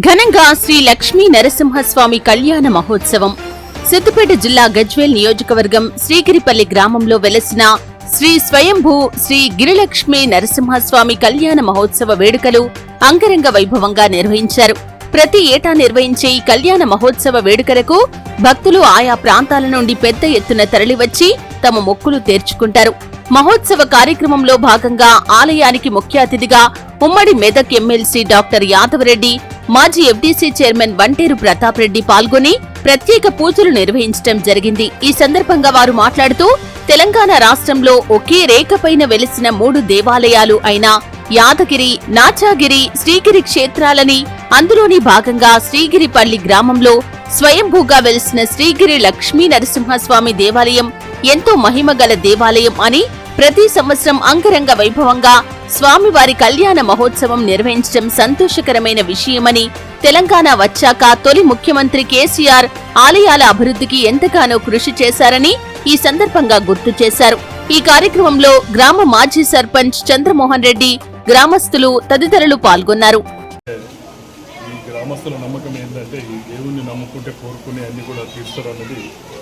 ఘనంగా శ్రీ లక్ష్మీ నరసింహస్వామి కళ్యాణ మహోత్సవం. సిద్దిపేట జిల్లా గజ్వేల్ నియోజకవర్గం శ్రీగిరిపల్లి గ్రామంలో వెలసిన శ్రీ స్వయంభూ శ్రీ గిరిలక్ష్మీ నరసింహస్వామి కళ్యాణ మహోత్సవ వేడుకలు అంగరంగ వైభవంగా నిర్వహించారు. ప్రతి ఏటా నిర్వహించే ఈ కళ్యాణ మహోత్సవ వేడుకలకు భక్తులు ఆయా ప్రాంతాల నుండి పెద్ద ఎత్తున తరలివచ్చి తమ మొక్కులు తీర్చుకుంటారు. మహోత్సవ కార్యక్రమంలో భాగంగా ఆలయానికి ముఖ్య అతిథిగా ఉమ్మడి మెదక్ ఎమ్మెల్సీ డాక్టర్ యాదవరెడ్డి మాజీ ఎఫ్డీసీ చైర్మన్ వంటేరు ప్రతాప్ రెడ్డి పాల్గొని ప్రత్యేక పూజలు నిర్వహించడం జరిగింది. ఈ సందర్భంగా వారు మాట్లాడుతూ తెలంగాణ రాష్ట్రంలో ఒకే రేఖపైన వెలిసిన మూడు దేవాలయాలు అయిన యాదగిరి నాచాగిరి శ్రీగిరి క్షేత్రాలని అందులోని భాగంగా శ్రీగిరిపల్లి గ్రామంలో స్వయంభూగా వెలిసిన శ్రీగిరి లక్ష్మీ నరసింహస్వామి దేవాలయం ఎంతో మహిమగల దేవాలయం అని ప్రతి సంవత్సరం అంగరంగ వైభవంగా స్వామివారి కళ్యాణ మహోత్సవం నిర్వహించడం సంతోషకరమైన విషయమని తెలంగాణ వచ్చాక తొలి ముఖ్యమంత్రి కేసీఆర్ ఆలయాల అభివృద్ధికి ఎంతగానో కృషి చేశారని ఈ సందర్భంగా గుర్తు చేశారు. ఈ కార్యక్రమంలో గ్రామ మాజీ సర్పంచ్ చంద్రమోహన్ రెడ్డి గ్రామస్తులు తదితరులు పాల్గొన్నారు. గ్రామస్తుల నమ్మకం ఏంటంటే ఈ దేవుణ్ణి నమ్ముకుంటే కోరుకునే అన్ని కూడా తీర్చరు అన్నది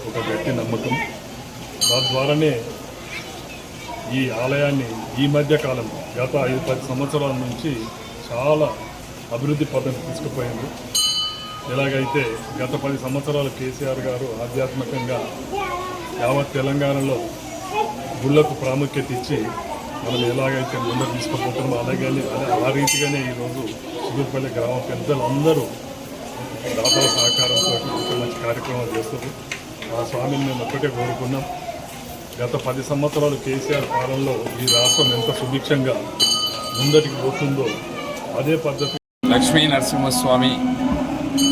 ఒక గట్టి నమ్మకం. దాని ద్వారానే ఈ ఆలయాన్ని ఈ మధ్య కాలంలో గత ఐదు పది సంవత్సరాల నుంచి చాలా అభివృద్ధి పద్ధతి తీసుకుపోయింది. ఎలాగైతే గత పది సంవత్సరాలు కేసీఆర్ గారు ఆధ్యాత్మికంగా యావత్ తెలంగాణలో గుళ్ళకు ప్రాముఖ్యత ఇచ్చి మనం ఎలాగైతే ముందరు తీసుకుపోతున్నామో అలాగే ఆ రీతిగానే ఈరోజు సుదూర్పల్లి గ్రామ పెద్దలందరూ దాతల సహకారంతో ఒక మంచి కార్యక్రమాలు చేస్తారు ఆ స్వామిని మేము ఒక్కటే కోరుకున్నాం. గత పది సంవత్సరాలు కేసీఆర్ పాలనలో ఈ రాష్ట్రం ఎంత సుభిక్షంగా ముందటికి పోతుందో అదే పద్ధతి లక్ష్మీ నరసింహస్వామి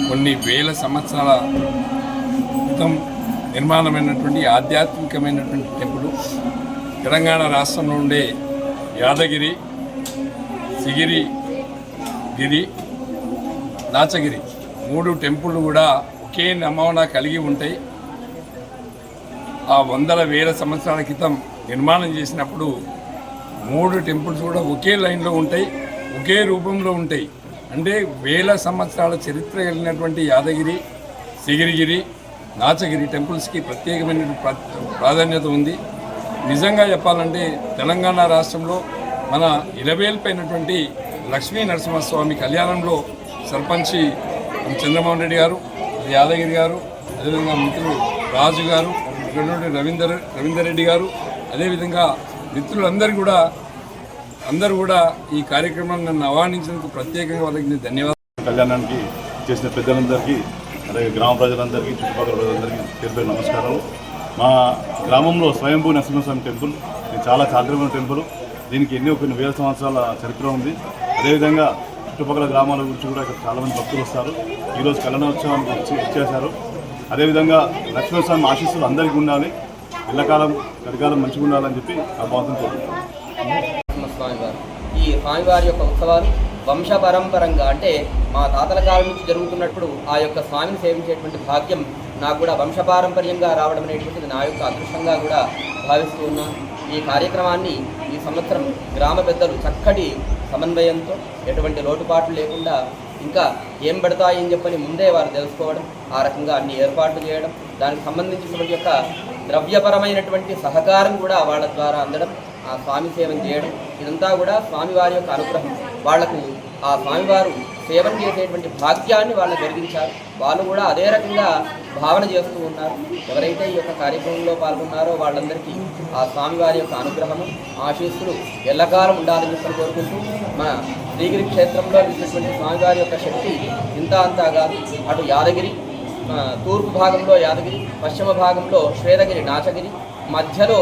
కొన్ని వేల సంవత్సరాల క్రితం నిర్మాణమైనటువంటి ఆధ్యాత్మికమైనటువంటి టెంపుల్. తెలంగాణ రాష్ట్రంలో ఉండే యాదగిరి సిగిరి గిరి నాచగిరి మూడు టెంపుల్ కూడా ఒకే నమూనా కలిగి ఉంటాయి. ఆ వందల వేల సంవత్సరాల క్రితం నిర్మాణం చేసినప్పుడు మూడు టెంపుల్స్ కూడా ఒకే లైన్లో ఉంటాయి ఒకే రూపంలో ఉంటాయి. అంటే వేల సంవత్సరాల చరిత్ర కలిగినటువంటి యాదగిరి సిగిరిగిరి నాచగిరి టెంపుల్స్కి ప్రత్యేకమైన ప్రాధాన్యత ఉంది. నిజంగా చెప్పాలంటే తెలంగాణ రాష్ట్రంలో మన ఇలవేల్పైనటువంటి లక్ష్మీ నరసింహస్వామి కళ్యాణంలో సర్పంచి చంద్రమోహన్ రెడ్డి గారు యాదగిరి గారు అదేవిధంగా మిత్రులు రాజు గారు ఇక్కడ రవీందర్ రవీందర్ రెడ్డి గారు అదేవిధంగా మిత్రులందరూ కూడా అందరూ కూడా ఈ కార్యక్రమాన్ని నన్ను ఆహ్వానించినందుకు ప్రత్యేకంగా వాళ్ళకి ధన్యవాదాలు. కళ్యాణానికి చేసిన పెద్దలందరికీ అలాగే గ్రామ ప్రజలందరికీ చుట్టుపక్కల ప్రజలందరికీ పేరు నమస్కారాలు. మా గ్రామంలో స్వయంభూ నరసింహస్వామి టెంపుల్ ఇది చాలా చారిత్రమైన టెంపుల్. దీనికి ఎన్నో కొన్ని వేల సంవత్సరాల చరిత్ర ఉంది. అదేవిధంగా చుట్టుపక్కల గ్రామాల గురించి కూడా ఇక్కడ చాలామంది భక్తులు వస్తారు. ఈరోజు కళ్యాణోత్సవానికి వచ్చి ఇచ్చేశారు అదేవిధంగా లక్ష్మీస్వామి ఆశీస్సులు అందరికీ ఉండాలి. ఎల్లకాలం కడికాలం మంచిగా ఉండాలని చెప్పి ఆ భగవంతుని స్వామివారు ఈ స్వామివారి యొక్క ఉత్సవాలు వంశ పరంపరంగా అంటే మా తాతల కాలం నుంచి జరుగుతున్నప్పుడు ఆ యొక్క స్వామిని సేవించేటువంటి భాగ్యం నాకు కూడా వంశపారంపర్యంగా రావడం అనేటువంటిది నా యొక్క అదృష్టంగా కూడా భావిస్తూ ఉన్నాను ఈ కార్యక్రమాన్ని ఈ సంవత్సరం గ్రామ పెద్దలు చక్కటి సమన్వయంతో ఎటువంటి లోటుపాట్లు లేకుండా ఇంకా ఏం పెడతాయని చెప్పని ముందే వారు తెలుసుకోవడం ఆ రకంగా అన్ని ఏర్పాట్లు చేయడం దానికి సంబంధించినటువంటి యొక్క ద్రవ్యపరమైనటువంటి సహకారం కూడా వాళ్ళ ద్వారా అందడం ఆ స్వామి సేవం చేయడం ఇదంతా కూడా స్వామివారి యొక్క అనుగ్రహం. వాళ్ళకు ఆ స్వామివారు సేవన చేసేటువంటి భాగ్యాన్ని వాళ్ళు జరిగించారు వాళ్ళు కూడా అదే రకంగా భావన చేస్తూ ఉన్నారు. ఎవరైతే ఈ యొక్క కార్యక్రమంలో పాల్గొన్నారో వాళ్ళందరికీ ఆ స్వామివారి యొక్క అనుగ్రహము ఆశీస్సులు ఎల్లకాలం ఉండాలని చెప్పి కోరుకుంటూ మన శ్రీగిరి క్షేత్రంలో ఇచ్చినటువంటి స్వామివారి యొక్క శక్తి ఇంత అంతా కాదు. అటు యాదగిరి తూర్పు భాగంలో యాదగిరి పశ్చిమ భాగంలో శ్వేదగిరి నాచగిరి మధ్యలో